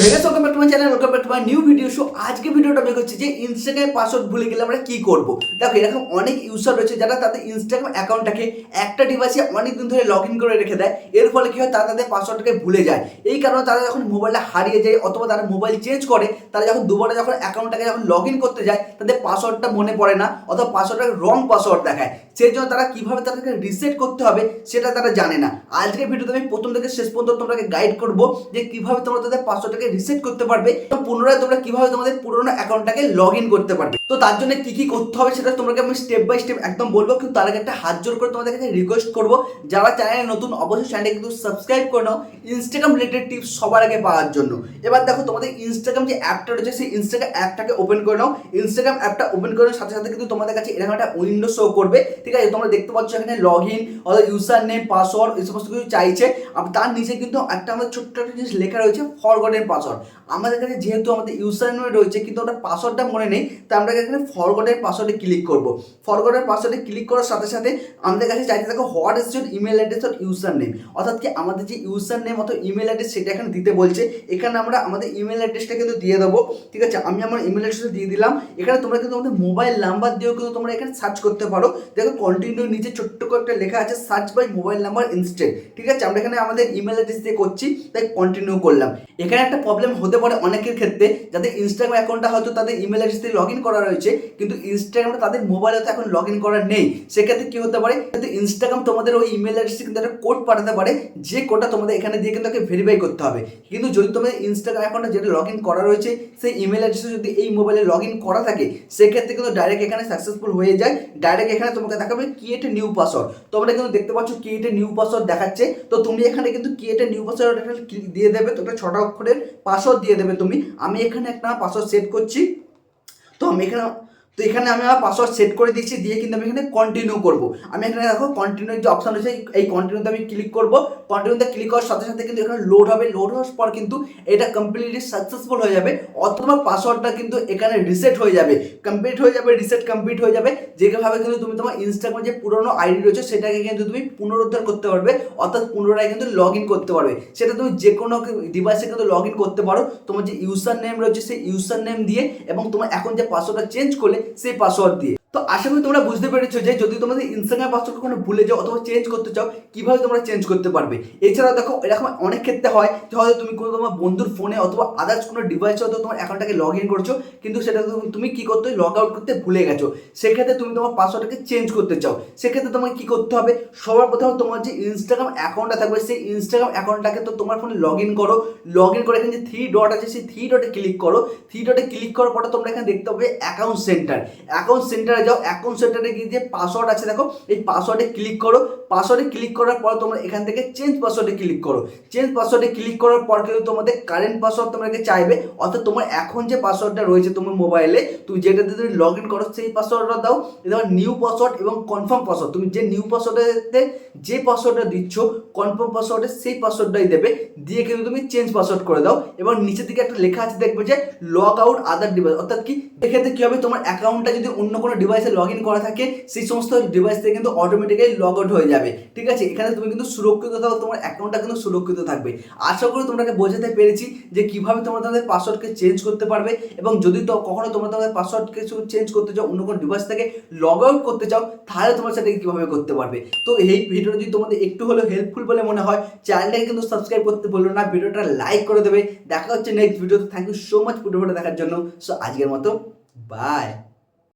Pues en eso my new video show আজকে ভিডিওটা আমি হচ্ছে যে ইনস্টাগ্রামের পাসওয়ার্ড ভুলে গেলে আমরা কি করব? দেখো, এরকম অনেক ইউজার রয়েছে যারা তাদের ইনস্টাগ্রাম অ্যাকাউন্টটাকে একটা ডিভাইসে অনেক দিন ধরে লগ ইন করে রেখে দেয়। এর ফলে কি হয়? তারা তাদের পাসওয়ার্ডটাকে ভুলে যায়। এই কারণে তারা যখন মোবাইলটা হারিয়ে যায় অথবা তারা মোবাইল চেঞ্জ করে, তারা যখন দুবারে যখন অ্যাকাউন্টটাকে যখন লগ ইন করতে যায়, তাদের পাসওয়ার্ডটা মনে পড়ে না অথবা পাসওয়ার্ডটা রং পাসওয়ার্ড দেখায়। সেই জন্য তারা কীভাবে তাদেরকে রিসেট করতে হবে সেটা তারা জানে না। আজকের ভিডিওতে আমি প্রথম থেকে শেষ পর্যন্ত তোমাকে গাইড করব যে কীভাবে তোমরা তাদের পাসওয়ার্ডটাকে রিসেট করতে পারবে। এবং পুনরায় তোমরা কীভাবে তোমাদের পুরোনো অ্যাকাউন্টটাকে লগ ইন করতে পারবে? তো তার জন্য কি কি করতে হবে সেটা তোমাকে আমি স্টেপ বাই স্টেপ একদম বলব, কিন্তু তার আগে একটা হাত জোর করে তোমাদের কাছে রিকোয়েস্ট করব। যারা চ্যানেলে নতুন, অবশ্যই চ্যানেলটা কিন্তু সাবস্ক্রাইব করে নাও ইনস্টাগ্রাম রিলেটেড টিপস সবার আগে পাওয়ার জন্য। এবার দেখো তোমাদের ইনস্টাগ্রাম যে অ্যাপটা রয়েছে, সেই ইনস্টাগ্রাম অ্যাপটাকে ওপেন করে নাও। ইনস্টাগ্রাম অ্যাপটা ওপেন করার সাথে সাথে কিন্তু তোমাদের কাছে এরকম একটা উইন্ডো শো করবে। ঠিক আছে, তোমরা দেখতে পাচ্ছ এখানে লগ ইন অথবা ইউজার নেম পাসওয়ার্ড এই সমস্ত কিছু চাইছে। আর তার নিচে কিন্তু একটা আমাদের ছোট্ট একটা জিনিস লেখা রয়েছে ফরগটেন পাসওয়ার্ড আমাদের কাছে যেহেতু আমাদের ইউজার নেম রয়েছে, কিন্তু ওটা পাসওয়ার্ডটা মনে নেই, তাই আমরা এখানে ফরগটের পাসওয়ার্ডে ক্লিক করব। ফরগটের পাসওয়ার্ডে ক্লিক করার সাথে সাথে আমাদের কাছে চাইতে থাকো what is your email address R user name অর্থাৎ কি আমাদের যে ইউজার নেম অথবা ইমেল অ্যাড্রেস সেটা এখানে দিতে বলছে, এখানে আমরা আমাদের ইমেল অ্যাড্রেসটা কিন্তু দিয়ে দেবো। ঠিক আছে, আমি আমার ইমেল অ্যাড্রেসটা দিয়ে দিলাম। এখানে তোমরা কিন্তু আমাদের মোবাইল নাম্বার দিয়েও কিন্তু তোমরা এখানে সার্চ করতে পারো। দেখো কন্টিনিউ নিচে ছোট্ট করে একটা লেখা আছে search by mobile number instead ঠিক আছে, আমরা এখানে আমাদের ইমেল অ্যাড্রেস দিয়ে করছি, তাই কন্টিনিউ করলাম। এখানে একটা প্রবলেম হতে পারে অনেকের ক্ষেত্রে, যাদের ইনস্টাগ্রাম অ্যাকাউন্টটা হয়তো তাদের ইমেল অ্যাড্রেস দিয়ে লগ ইন করা রয়েছে, কিন্তু ইনস্টাগ্রামটা তাদের মোবাইলে তো এখন লগ ইন করা নেই। সেক্ষেত্রে কি হতে পারে? কিন্তু ইনস্টাগ্রাম তোমাদের ওই ইমেল অ্যাড্রেসে কিন্তু একটা কোড পাঠাতে পারে, যে কোডটা তোমাদের এখানে দিয়ে কিন্তু তাকে ভেরিফাই করতে হবে। কিন্তু যদি তোমাদের ইনস্টাগ্রাম অ্যাকাউন্টে যেটা লগ ইন করা রয়েছে, সেই ইমেল অ্যাড্রেসে যদি এই মোবাইলে লগ ইন করা থাকে, সেক্ষেত্রে কিন্তু ডাইরেক্ট এখানে সাকসেসফুল হয়ে যায়। ডাইরেক্ট এখানে তোমাকে দেখাবে ক্রিয়েট নিউ পাসওয়ার্ড তোমরা কিন্তু দেখতে পাচ্ছ ক্রিয়েট নিউ পাসওয়ার্ড দেখাচ্ছে। তো তুমি এখানে কিন্তু ক্রিয়েট নিউ পাসওয়ার্ড দিয়ে দেবে? তো একটা ছটা অক্ষরের পাসওয়ার্ড দিয়ে দেবে তুমি। আমি এখানে একটা পাসওয়ার্ড সেট করছি। তো আমি এখানে তো এখানে আমি আমার পাসওয়ার্ড সেট করে দিচ্ছি, দিয়ে কিন্তু আমি এখানে কন্টিনিউ করব। আমি এখানে দেখো কন্টিনিউ যে অপশন রয়েছে, এই কন্টিনিউতে আমি ক্লিক করব। কন্টিনিউতে ক্লিক করার সাথে সাথে কিন্তু এখানে লোড হবে। লোড হওয়ার পর কিন্তু এটা কমপ্লিটলি সাকসেসফুল হয়ে যাবে। অথবা পাসওয়ার্ডটা কিন্তু এখানে রিসেট হয়ে যাবে। কমপ্লিট হয়ে যাবে রিসেট কমপ্লিট হয়ে যাবে। যেভাবে কিন্তু তুমি তোমার ইনস্টাগ্রামে যে পুরোনো আইডি রয়েছে, সেটাকে কিন্তু তুমি পুনরুদ্ধার করতে পারবে। অর্থাৎ পুনরায় কিন্তু লগ ইন করতে পারবে। সেটা তুমি যে কোনো ডিভাইসে কিন্তু লগ ইন করতে পারো। তোমার যে ইউজার নেম রয়েছে, সেই ইউজার নেম দিয়ে এবং তোমার এখন যে পাসওয়ার্ডটা চেঞ্জ করলে সেই পাসওয়ার্ড দিয়ে তো আশা করি তোমরা বুঝতে পেরেছ যে যদি তোমাদের ইনস্টাগ্রাম পাসওয়ার্ড কখনো ভুলে যাও অথবা চেঞ্জ করতে চাও, কীভাবে তোমরা চেঞ্জ করতে পারবে? এছাড়াও দেখো, এরকম অনেক ক্ষেত্রে হয় যে হয়তো তুমি কোনো তোমার বন্ধুর ফোনে অথবা আদার্স কোনো ডিভাইসে হয়তো তোমার অ্যাকাউন্টটাকে লগ ইন করছ, কিন্তু সেটা তুমি- কি করতে লগ আউট করতে ভুলে গেছো। সেক্ষেত্রে তুমি তোমার পাসওয়ার্ডটাকে চেঞ্জ করতে চাও। সেক্ষেত্রে তোমাকে কী করতে হবে? সবার প্রথমে তোমার যে ইনস্টাগ্রাম অ্যাকাউন্টটা থাকবে, সেই ইনস্টাগ্রাম অ্যাকাউন্টটাকে তো তোমার ফোনে লগ ইন করো। লগ ইন করে এখানে যে থ্রি ডট আছে, সেই থ্রি ডটে ক্লিক করো। থ্রি ডটে ক্লিক করার পরে তোমরা এখানে দেখতে হবে অ্যাকাউন্ট সেন্টার অ্যাকাউন্ট সেন্টারে যাও অ্যাকাউন্ট সেন্টারে গিয়ে যে পাসওয়ার্ড আছে দেখো এই পাসওয়ার্ডে ক্লিক করো পাসওয়ার্ডে ক্লিক করার পর তোমরা এখান থেকে চেঞ্জ পাসওয়ার্ডে ক্লিক করো। চেঞ্জ পাসওয়ার্ডে ক্লিক করার পর কিন্তু তোমাদের কারেন্ট পাসওয়ার্ড তোমাকে চাইবে। অর্থাৎ তোমার এখন যে পাসওয়ার্ডটা রয়েছে তোমার মোবাইলে তুমি যেটাতে তুমি লগ ইন করো সেই পাসওয়ার্ডটা দাও। এবার নিউ পাসওয়ার্ড এবং কনফার্ম পাসওয়ার্ড তুমি যে নিউ পাসওয়ার্ডে যে পাসওয়ার্ডটা দিচ্ছ কনফার্ম পাসওয়ার্ডে সেই পাসওয়ার্ডটাই দেবে। দিয়ে কিন্তু তুমি চেঞ্জ পাসওয়ার্ড করে দাও। এবং নিচের দিকে একটা লেখা আছে, দেখবে যে লগ আউট আদার ডিভাইস অর্থাৎ কি? এক্ষেত্রে কী হবে? তোমার অ্যাকাউন্টটা যদি অন্য কোনো ডিভাইসে লগ ইন করা থাকে, সেই সমস্ত ডিভাইস থেকে কিন্তু অটোমেটিক্যালি লগ আউট হয়ে যাবে। ঠিক আছে? এখানে তুমি কিন্তু সুরক্ষিত থাকো, তোমার অ্যাকাউন্টটা কিন্তু সুরক্ষিত থাকবে। আশা করি তোমাকে বোঝাতে পেরেছি যে কীভাবে তোমরা তোমাদের পাসওয়ার্ডকে চেঞ্জ করতে পারবে এবং যদি তো কখনো তোমরা তোমাদের পাসওয়ার্ড কিছু চেঞ্জ করতে চাও, অন্য কোনো ডিভাইস থেকে লগ আউট করতে চাও, তাহলে তোমরা সেটাকে কীভাবে করতে পারবে? তো এই ভিডিওটা যদি তোমাদের একটু হলেও হেল্পফুল বলে মনে হয় চ্যানেলটাকে কিন্তু সাবস্ক্রাইব করতে বলল না ভিডিওটা লাইক করে দেবে। দেখা হচ্ছে নেক্সট ভিডিওতে থ্যাংক ইউ সো মাচ ভিডিওটা দেখার জন্য। সো আজকের মতো বাই